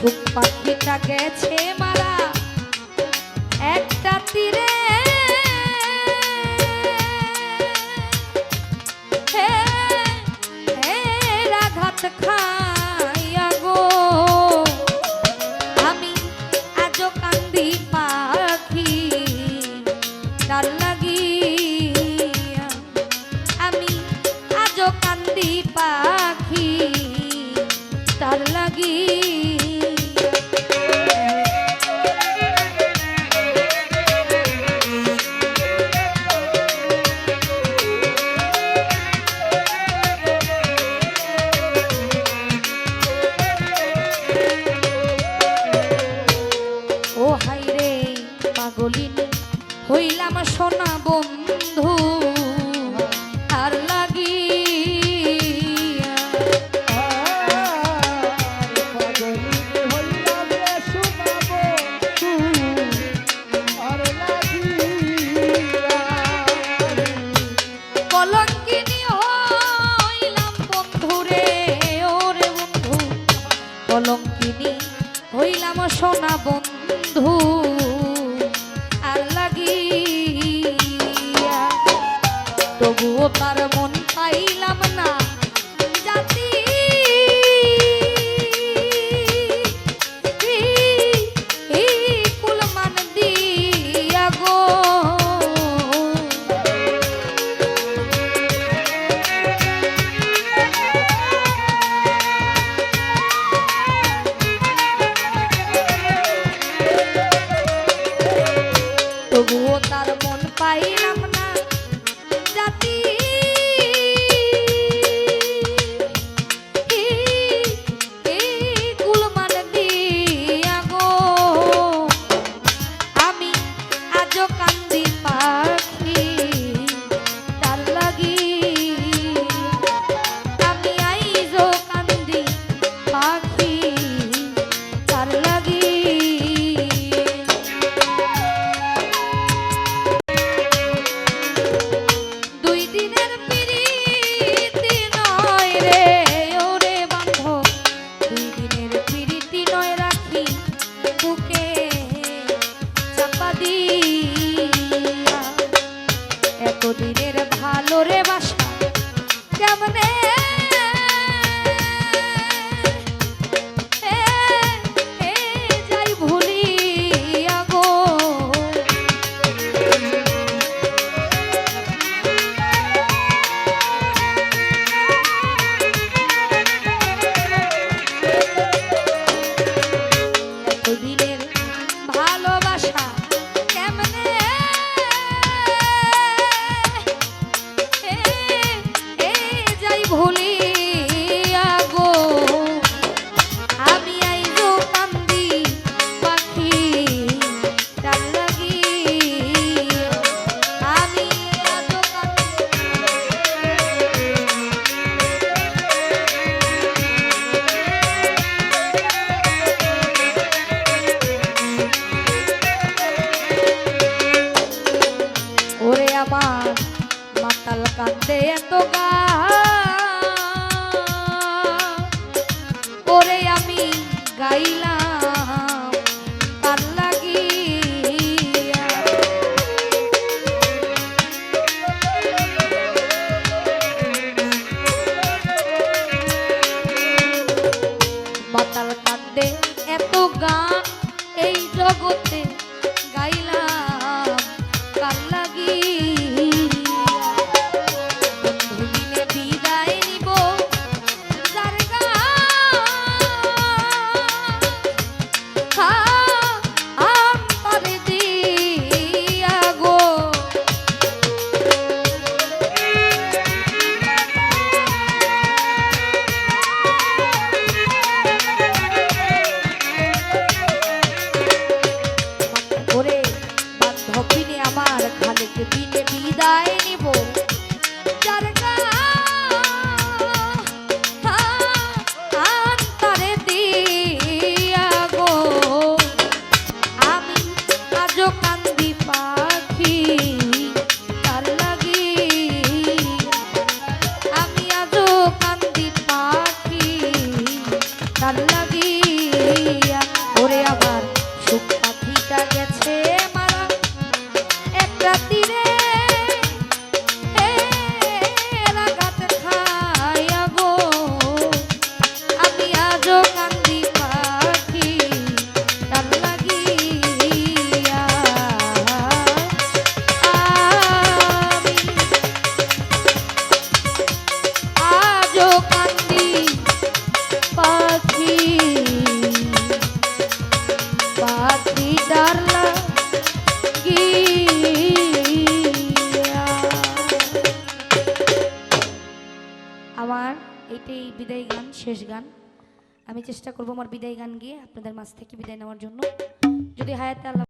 ঘুম পাখিটা গেছে মারা। সোনা বন্ধু ভালো রে বাস। bailar. আমার এইটাই বিদায় গান, শেষ গান। আমি চেষ্টা করব আমার বিদায় গান গিয়ে আপনাদের মাছ থেকে বিদায় নেওয়ার জন্য। যদি হায়াতে আল্লাহ